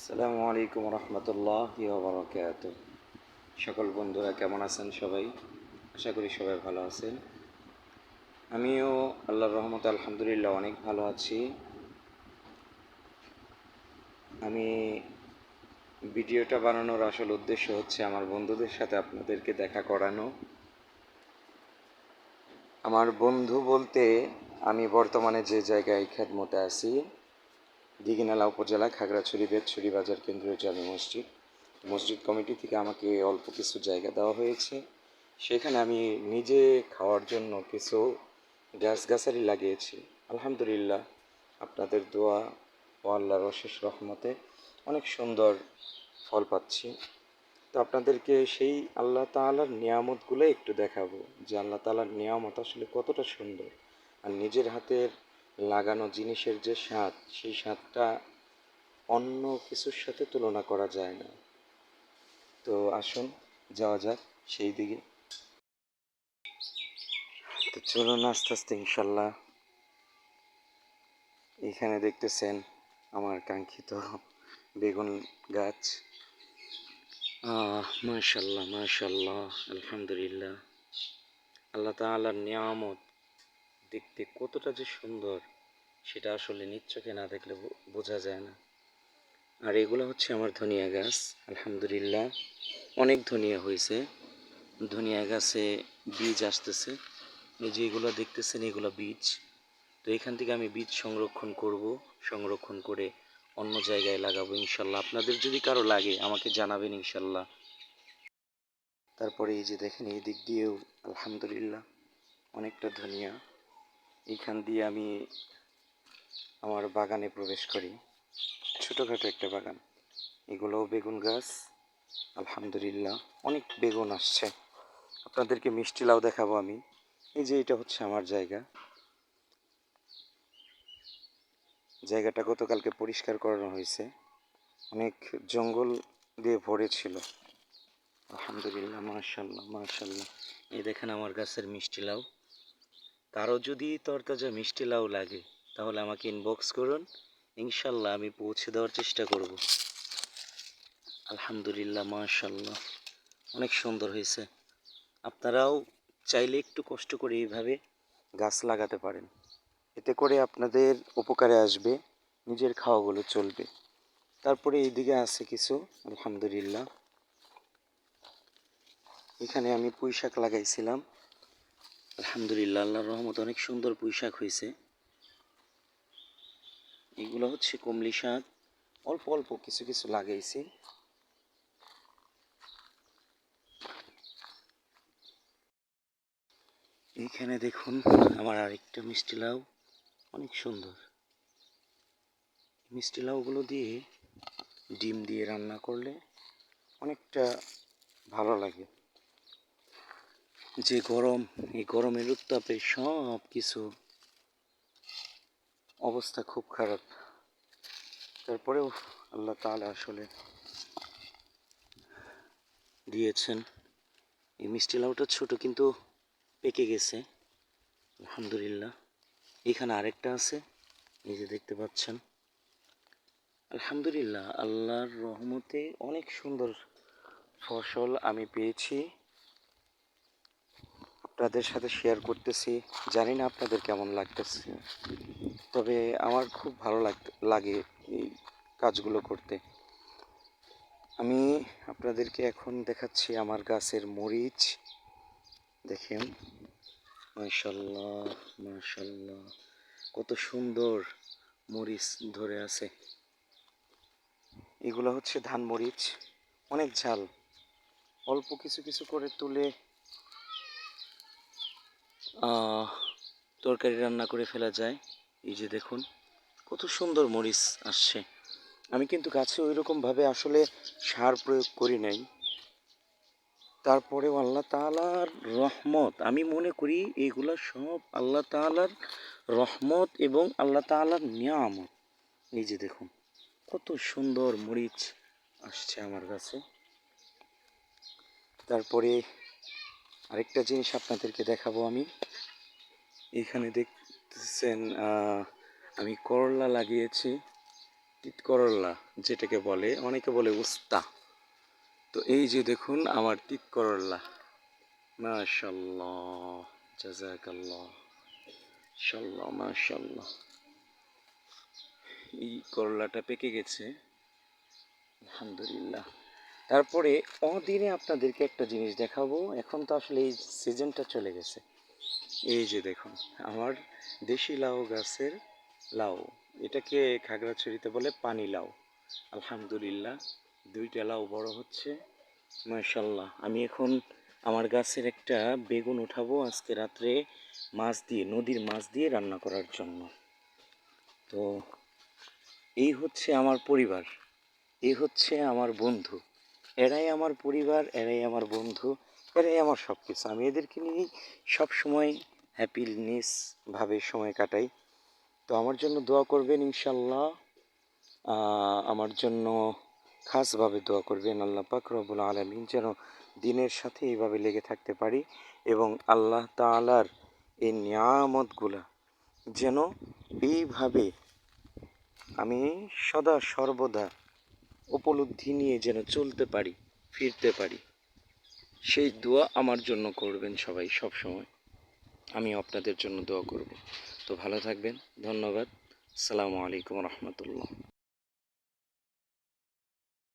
আসসালামু আলাইকুম রহমতুল্লাহ বরকাত সকল বন্ধুরা কেমন আছেন সবাই? আশা করি সবাই ভালো আছেন। আমিও আল্লাহর রহমত আলহামদুলিল্লাহ অনেক ভালো আছি। আমি ভিডিওটা বানানোর আসল উদ্দেশ্য হচ্ছে আমার বন্ধুদের সাথে আপনাদেরকে দেখা করানো। আমার বন্ধু বলতে আমি বর্তমানে যে জায়গায় খেদমতে আছি দিঘিনালা উপজেলা খাগড়াছড়ি বেতছড়ি বাজার কেন্দ্রীয় জামি মসজিদ। মসজিদ কমিটি থেকে আমাকে অল্প কিছু জায়গা দেওয়া হয়েছে। সেখানে আমি নিজে খাওয়ার জন্য কিছু গাছগাছালি লাগিয়েছি। আলহামদুলিল্লাহ, আপনাদের দোয়া ও আল্লাহর অশেষ রহমতে অনেক সুন্দর ফল পাচ্ছি। তো আপনাদেরকে সেই আল্লাহ তালার নিয়ামতগুলো একটু দেখাবো যে আল্লাহ তালার নিয়ামত আসলে কতটা সুন্দর। আর নিজের হাতের লাগানো জিনিসের যে স্বাদ, সেই স্বাদটা অন্য কিছুর সাথে তুলনা করা যায় না। তো আসুন, যাওয়া যাক সেই দিকে। তো চলুন আস্তে আস্তে, ইনশাল্লাহ। এখানে দেখতেছেন আমার কাঙ্ক্ষিত বেগুন গাছ। মাশাল্লাহ মাশাল্লাহ, আলহামদুলিল্লাহ। আল্লাহ তাআলার নিয়ামত দেখতে কতটা যে সুন্দর। সেটা আসলে নিচ্চকে না দেখলে বোঝা যায় না। আর এগুলো হচ্ছে আমার ধনিয়া গাছ, আলহামদুলিল্লাহ। অনেক ধনিয়া হয়েছে। ধনিয়া গাছে বীজ আসতেছে। এই যে এগুলো দেখতেছেন, এগুলো বীজ। তো এখান থেকে আমি বীজ সংরক্ষণ করব, সংরক্ষণ করে অন্য জায়গায় লাগাবো ইনশাল্লাহ। আপনাদের যদি কারও লাগে, আমাকে জানাবেন ইনশাল্লাহ। তারপরে এই যে দেখেন, এই দিক দিয়েও আলহামদুলিল্লাহ অনেকটা ধনিয়া। এইখান দিয়ে আমি আমার বাগানে প্রবেশ করি। ছোটোখাটো একটা বাগান। এগুলোও বেগুন গাছ। আলহামদুলিল্লাহ, অনেক বেগুন আসছে। আপনাদেরকে মিষ্টি লাউ দেখাবো আমি। এই যে এটা হচ্ছে আমার জায়গা। জায়গাটা গতকালকে পরিষ্কার করানো হয়েছে। অনেক জঙ্গল দিয়ে ভরে ছিল। আলহামদুলিল্লাহ মাশাল্লাহ মাশাল্লাহ এই দেখেন আমার গাছের মিষ্টি লাউ। কারও যদি তরতাজা মিষ্টি লাউ লাগে তাহলে আমাকে ইনবক্স করুন, ইনশাল্লাহ আমি পৌঁছে দেওয়ার চেষ্টা করব। আলহামদুলিল্লাহ, মাশাল্লাহ। অনেক সুন্দর হয়েছে। আপনারাও চাইলে একটু কষ্ট করে এইভাবে গাছ লাগাতে পারেন। এতে করে আপনাদের উপকারে আসবে, নিজের খাওয়াগুলো চলবে। তারপরে এইদিকে আছে কিছু, আলহামদুলিল্লাহ। এখানে আমি পুঁই শাক লাগাইছিলাম। আলহামদুলিল্লাহ, আল্লাহর রহমত অনেক সুন্দর পুঁই শাক হয়েছে। এগুলো হচ্ছে কমলি শাক। অল্প অল্প কিছু কিছু লাগাইছি। এইখানে দেখুন আমার আরেকটা মিষ্টি লাউ। অনেক সুন্দর। মিষ্টি লাউগুলো দিয়ে ডিম দিয়ে রান্না করলে অনেকটা ভালো লাগে। যে গরম, এই গরমের উত্তাপে সব কিছু অবস্থা খুব খারাপ। তারপরেও আল্লাহ তাআলা আসলে দিয়েছেন। এই মিষ্টি লাউটা ছোট কিন্তু পেকে গেছে, আলহামদুলিল্লাহ। এখানে আরেকটা আছে, এই যে দেখতে পাচ্ছেন। আলহামদুলিল্লাহ, আল্লাহর রহমতে অনেক সুন্দর ফসল আমি পেয়েছি। আপনাদের সাথে শেয়ার করতেছি। জানি না আপনাদের কেমন লাগতেছে। তবে আমার খুব ভালো লাগ এই কাজগুলো করতে। আমি আপনাদেরকে এখন দেখাচ্ছি আমার গাছের মরিচ। দেখেন। মাশাল্লাহ মাশাল্লাহ কত সুন্দর মরিচ ধরে আছে। এগুলো হচ্ছে ধান মরিচ। অনেক ঝাল। অল্প কিছু কিছু করে তুলে তরকারি রান্না করে ফেলা যায়। এই যে দেখুন, কত সুন্দর মরিচ আসছে। আমি কিন্তু গাছে ওই রকমভাবে আসলে সার প্রয়োগ করি নাই। তারপরেও আল্লাহ তালার রহমত, আমি মনে করি এগুলো সব আল্লাহ তালার রহমত এবং আল্লাহ তাআলার নিয়ামত। যে দেখুন, কত সুন্দর মরিচ আসছে আমার কাছে তারপরে আরেকটা জিনিস আপনাদেরকে দেখাবো আমি। এখানে দেখতেছেন আমি করলা লাগিয়েছি, তিত করল্লা যেটাকে বলে, অনেকে বলে উস্তা। তো এই যে দেখুন, আমার তিত করল্লা মাশাল্লাহ মাশাল্লাহ। এই করলাটা পেকে গেছে। আলহামদুলিল্লাহ। তারপরে অদিনে আপনাদেরকে একটা জিনিস দেখাবো। এখন তো আসলে এই সিজনটা চলে গেছে। এই যে দেখুন, আমার দেশি লাউ গাছের লাউ, এটাকে খাগড়াছড়িতে বলে পানি লাউ। আলহামদুলিল্লাহ, দুইটা লাউ বড় হচ্ছে মাশাল্লাহ আমি এখন আমার গাছের একটা বেগুন উঠাবো আজকে রাত্রে মাছ দিয়ে, নদীর মাছ দিয়ে রান্না করার জন্য। তো এই হচ্ছে আমার পরিবার, এই হচ্ছে আমার বন্ধু। এরাই আমার পরিবার, এরাই আমার বন্ধু, এরাই আমার সব কিছু আমি এদেরকে নিয়েই সবসময় হ্যাপিনেস ভাবে সময় কাটাই। তো আমার জন্য দোয়া করবেন ইনশাল্লাহ আমার জন্য খাসভাবে দোয়া করবেন আল্লাহ পাক রব্বুল আলমিন যেন দিনের সাথে এইভাবে লেগে থাকতে পারি এবং আল্লাহ তালার এই নিয়ামতগুলা যেন এইভাবে আমি সদা সর্বদা উপলব্ধি নিয়ে যেন চলতে পারি, ফিরতে পারি। সেই দোয়া আমার জন্য করবেন সবাই সব সময়। আমি আপনাদের জন্য দোয়া করব। তো ভালো থাকবেন, ধন্যবাদ। আসসালামু আলাইকুম রহমতুল্লাহ।